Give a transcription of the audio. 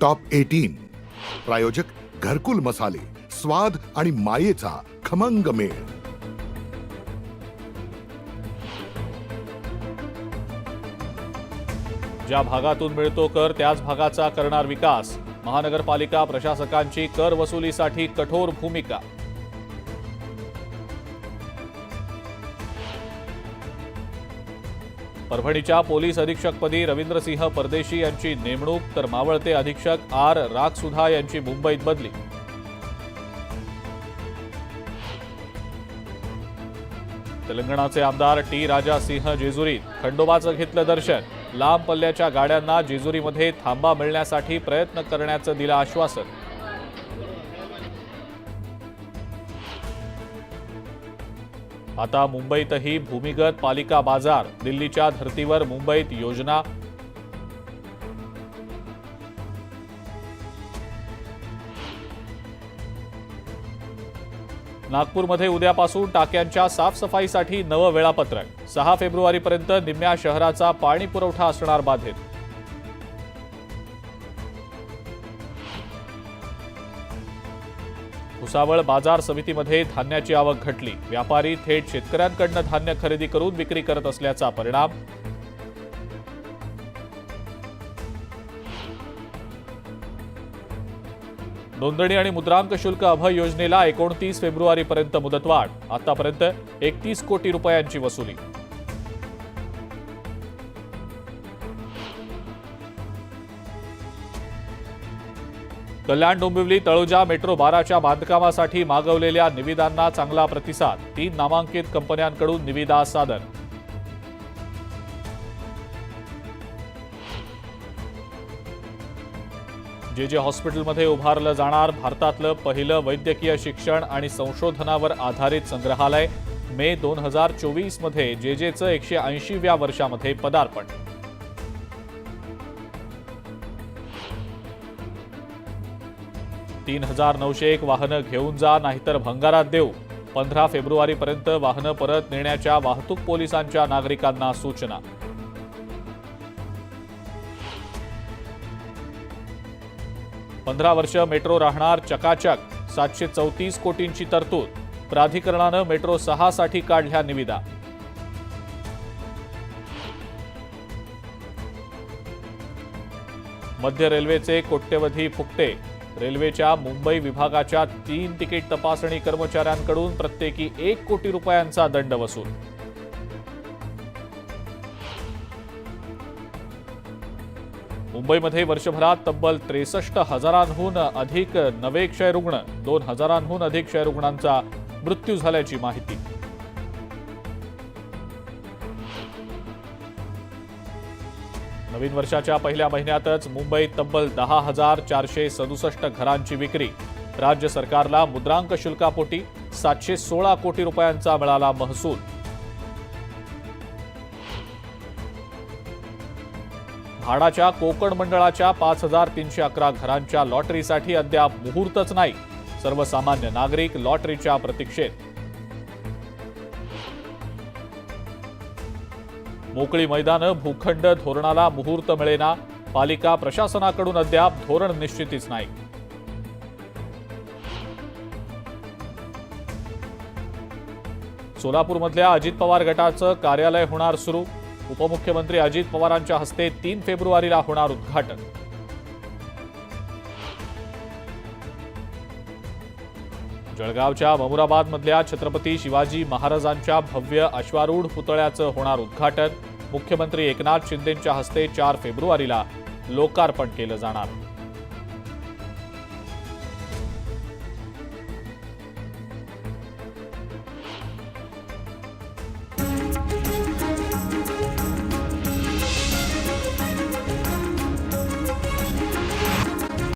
Top eighteen. प्रायोजक घरकुल मसाले स्वाद आणि मायेचा खमंग मेळ. ज्या भागातून मिळतो कर त्याच भागाचा करणार विकास. महानगरपालिका प्रशासकांची कर वसुलीसाठी कठोर भूमिका. परभणीच्या पोलीस अधीक्षकपदी रवींद्रसिंह परदेशी यांची नेमणूक तर मावळते अधीक्षक आर रागसुधा यांची मुंबईत बदली. तेलंगणाचे आमदार टी राजा सिंह जेजुरीत खंडोबाचं घेतलं दर्शन. लांब पल्ल्याच्या गाड्यांना जेजुरीमध्ये थांबा मिळण्यासाठी प्रयत्न करण्याचं दिलं आश्वासन. आता मुंबईतही भूमिगत पालिका बाजार दिल्लीच्या धर्तीवर मुंबईत योजना नागपूरमध्ये उद्यापासून टाक्यांच्या साफसफाईसाठी नवं वेळापत्रक. सहा फेब्रुवारीपर्यंत निम्म्या शहराचा पाणी पुरवठा असणार बाधित. भुसावळ बाजार समितीमध्ये धान्याची आवक घटली. व्यापारी थेट शेतकऱ्यांकडनं धान्य खरेदी करून विक्री करत असल्याचा परिणाम. नोंदणी आणि मुद्रांक शुल्क अभय योजनेला एकोणतीस फेब्रुवारीपर्यंत मुदतवाढ. आतापर्यंत एकतीस कोटी रुपयांची वसुली. कल्याण डोंबिवली तळोजा मेट्रो बाराच्या बांधकामासाठी मागवलेल्या निविदांना चांगला प्रतिसाद. तीन नामांकित कंपन्यांकडून निविदा सादर. जे जे हॉस्पिटलमध्ये उभारलं जाणार भारतातलं पहिलं वैद्यकीय शिक्षण आणि संशोधनावर आधारित संग्रहालय मे दोन हजार चोवीसमध्ये जे जेचं एकशे ऐंशीव्या वर्षामध्ये पदार्पण. तीन हजार नऊशे एक वाहनं घेऊन जा नाहीतर भंगारात देऊ. पंधरा फेब्रुवारीपर्यंत वाहनं परत नेण्याच्या वाहतूक पोलिसांच्या नागरिकांना सूचना. पंधरा वर्ष मेट्रो राहणार चकाचक सातशे चौतीस कोटींची तरतूद. प्राधिकरणानं मेट्रो सहासाठी काढल्या निविदा. मध्य रेल्वेचे कोट्यवधी फुकटे. रेल्वेच्या मुंबई विभागाच्या तीन तिकीट तपासणी कर्मचाऱ्यांकडून प्रत्येकी एक कोटी रुपयांचा दंड वसूल. मुंबईमध्ये वर्षभरात तब्बल त्रेसष्ट हजारांहून अधिक नवे क्षयरुग्ण दोन हजारांहून अधिक क्षयरुग्णांचा मृत्यू झाल्याची माहिती. नवीन वर्षाच्या पहिल्या महिन्यातच मुंबईत तब्बल दहा हजार चारशे सदुसष्ट घरांची विक्री. राज्य सरकारला मुद्रांक शुल्कापोटी सातशे सोळा कोटी रुपयांचा मिळाला महसूल. म्हाडाच्या कोकण मंडळाच्या पाच हजार तीनशे अकरा घरांच्या लॉटरीसाठी अद्याप मुहूर्तच नाही. सर्वसामान्य नागरिक लॉटरीच्या प्रतीक्षेत. मोकळी मैदानं भूखंड धोरणाला मुहूर्त मिळेना. पालिका प्रशासनाकडून अद्याप धोरण निश्चितीच नाही. सोलापूरमधल्या अजित पवार गटाचं कार्यालय होणार सुरू. उपमुख्यमंत्री अजित पवारांच्या हस्ते तीन फेब्रुवारीला होणार उद्घाटन. जळगावच्या ममुराबादमधल्या छत्रपती शिवाजी महाराजांच्या भव्य अश्वारूढ पुतळ्याचं होणार उद्घाटन. मुख्यमंत्री एकनाथ शिंदेंच्या हस्ते चार फेब्रुवारीला लोकार्पण केलं जाणार.